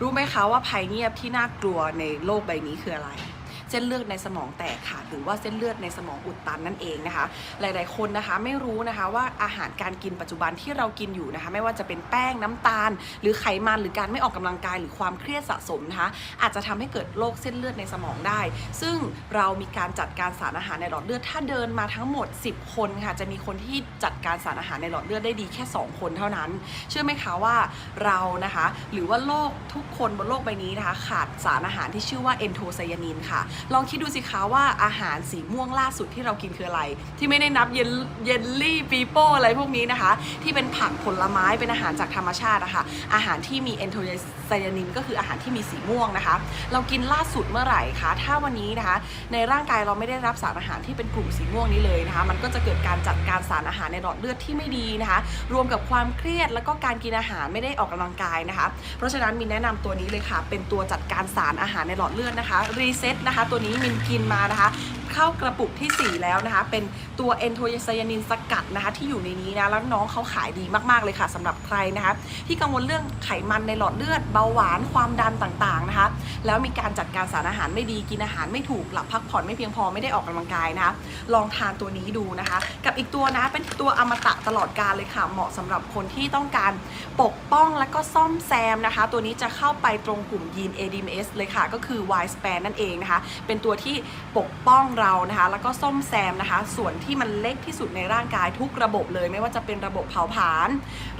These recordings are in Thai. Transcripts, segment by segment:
รู้ไหมคะว่าภัยเงียบที่น่ากลัวในโลกใบนี้คืออะไร เส้นเลือดในสมองแตกค่ะ หรือว่าเส้นเลือดในสมองอุดตันนั่นเองนะคะ หลาย ๆ คนนะคะไม่รู้นะคะว่าอาหารการกินปัจจุบันที่เรากินอยู่นะคะ ไม่ว่าจะเป็นแป้งน้ำตาล หรือไขมันหรือการไม่ออกกำลังกายหรือความเครียดสะสมนะคะอาจจะทำให้เกิดโรคเส้นเลือดในสมองได้ ซึ่งเรามีการจัดการสารอาหารในหลอดเลือดถ้าเดินมาทั้งหมด 10 คนค่ะจะมีคนที่จัดการสารอาหารในหลอดเลือดได้ดีแค่ 2 คนเท่านั้น เชื่อไหมคะว่าเรานะคะ หรือว่าโลกทุกคนบนโลกใบนี้นะคะ ขาดสารอาหารที่ชื่อว่าเอนโทไซยานินค่ะลองคิดดูสิคะว่าอาหารสีม่วงล่าสุดที่เรากินคืออะไร ที่ไม่ได้นับเยลเยลลี่ปีโป้อะไรพวกนี้นะคะ ที่เป็นผักผลไม้เป็นอาหารจากธรรมชาตินะคะอาหารที่มีเอนโทไซยานินก็คืออาหารที่มีสีม่วงนะคะ เรากินล่าสุดเมื่อไหร่คะถ้าวันนี้นะคะ ในร่างกายเราไม่ได้รับสารอาหารที่เป็นกลุ่มสีม่วงนี้เลยนะคะ มันก็จะเกิดการจัดการสารอาหารในหลอดเลือดที่ไม่ดีนะคะ รวมกับความเครียดแล้วก็การกินอาหารไม่ได้ออกกำลังกายนะคะ เพราะฉะนั้นมินแนะนำตัวนี้เลยค่ะ เป็นตัวจัดการสารอาหารในหลอดเลือดนะคะรีเซ็ตนะคะตัวนี้มินกินมานะคะ เข้ากระปุกทีสี่ 4 แล้วนะคะ เป็นตัวเอนโทไซยานินสกัดนะคะ ที่อยู่ในนี้นะแล้วน้องเขาขายดีมากๆเลยค่ะสำหรับใครนะคะ ที่กังวลเรื่องไขมันในหลอดเลือดเบาหวานความดันต่างๆนะคะ แล้วมีการจัดการสารอาหารไม่ดีกินอาหารไม่ถูกหลับพักผ่อนไม่เพียงพอไม่ได้ออกกำลังกายนะคะลองทานตัวนี้ดูนะคะ กับอีกตัวนะเป็นตัวอมตะตลอดการเลยค่ะ เหมาะสำหรับคนที่ต้องการปกป้องและก็ซ่อมแซมนะคะ ตัวนี้จะเข้าไปตรงกลุ่มยีน ADMS เลยค่ะ ก็คือ Y span นั่นเองนะคะ เป็นตัวที่ปกป้องเรานะคะแล้วก็ซ่อมแซมนะคะ ส่วนที่มันเล็กที่สุดในร่างกายทุกระบบเลยไม่ว่าจะเป็นระบบเผาผลาญ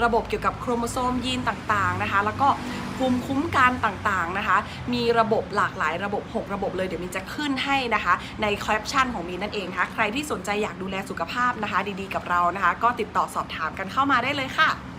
ระบบเกี่ยวกับโครโมโซมยีนต่างๆนะคะ แล้วก็ภูมิคุ้มกันต่างๆนะคะ มีระบบหลากหลายระบบ 6 ระบบเลยเดี๋ยวมินจะขึ้นให้นะคะ ในแคปชั่นของมินนั่นเองนะคะใครที่สนใจอยากดูแลสุขภาพนะคะ ดีๆกับเรานะคะ ก็ติดต่อสอบถามกันเข้ามาได้เลยค่ะ